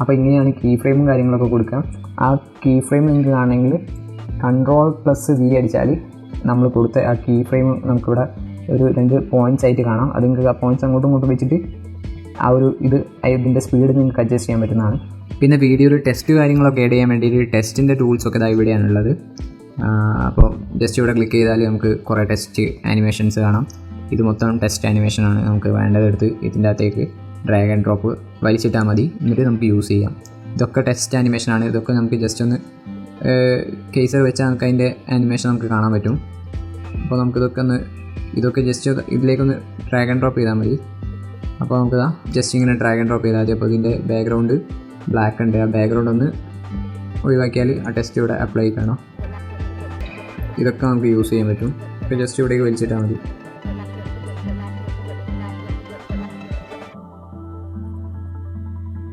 അപ്പോൾ ഇങ്ങനെയാണ് കീ ഫ്രെയിമും കാര്യങ്ങളൊക്കെ കൊടുക്കുക. ആ കീ ഫ്രെയിം നിങ്ങൾക്ക് കാണണമെങ്കിൽ കൺട്രോൾ പ്ലസ് വി അടിച്ചാൽ നമ്മൾ കൊടുത്ത ആ കീ ഫ്രെയിം നമുക്കിവിടെ ഒരു രണ്ട് പോയിന്റ്സ് ആയിട്ട് കാണാം. അത് നിങ്ങൾക്ക് ആ പോയിന്റ്സ് അങ്ങോട്ടും ഇങ്ങോട്ടും വെച്ചിട്ട് ആ ഒരു ഇത് ഇതിന്റെ സ്പീഡ് നിങ്ങൾക്ക് അഡ്ജസ്റ്റ് ചെയ്യാൻ പറ്റുന്നതാണ്. പിന്നെ വീഡിയോയിൽ ടെസ്റ്റ് കാര്യങ്ങളൊക്കെ ആഡ് ചെയ്യാൻ വേണ്ടിയിട്ട് ടെസ്റ്റിന്റെ ടൂൾസൊക്കെ ഇതാ ഇവിടെയാണുള്ളത്. അപ്പോൾ ജസ്റ്റ് ഇവിടെ ക്ലിക്ക് ചെയ്താൽ നമുക്ക് കുറേ ടെസ്റ്റ് ആനിമേഷൻസ് കാണാം. ഇത് മൊത്തം ടെസ്റ്റ് ആനിമേഷനാണ് നമുക്ക് വേണ്ടതെടുത്ത് ഇതിന്റെ അകത്തേക്ക് ഡ്രാഗ് ആൻഡ് ഡ്രോപ്പ് വലിച്ചിട്ടാൽ മതി. എന്നിട്ട് നമുക്ക് യൂസ് ചെയ്യാം. ഇതൊക്കെ ടെസ്റ്റ് ആനിമേഷനാണ് ഇതൊക്കെ നമുക്ക് ജസ്റ്റ് ഒന്ന് കേസർ വെച്ചാൽ നമുക്ക് അതിന്റെ ആനിമേഷൻ നമുക്ക് കാണാൻ പറ്റും. അപ്പോൾ നമുക്കിതൊക്കെ ഒന്ന് ഇതൊക്കെ ജസ്റ്റ് ഇതിലേക്കൊന്ന് ഡ്രാഗ് ആൻഡ് ഡ്രോപ്പ് ചെയ്താൽ മതി. അപ്പോൾ നമുക്ക് ജസ്റ്റ് ഇങ്ങനെ ഡ്രാഗ് ആൻഡ് ഡ്രോപ്പ് ചെയ്താൽ മതി. അപ്പോൾ ഇതിന്റെ ബാക്ക്ഗ്രൗണ്ട് ബ്ലാക്ക് ഉണ്ട്. ആ ബാക്ക്ഗ്രൗണ്ട് ഒന്ന് ഒഴിവാക്കിയാൽ ആ ടെസ്റ്റ് ഇവിടെ അപ്ലൈ ചെയ്യണം ഇതൊക്കെ നമുക്ക് യൂസ് ചെയ്യാൻ പറ്റും. ഇപ്പോൾ ജസ്റ്റ് ഇവിടേക്ക് വലിച്ചിട്ടാൽ മതി.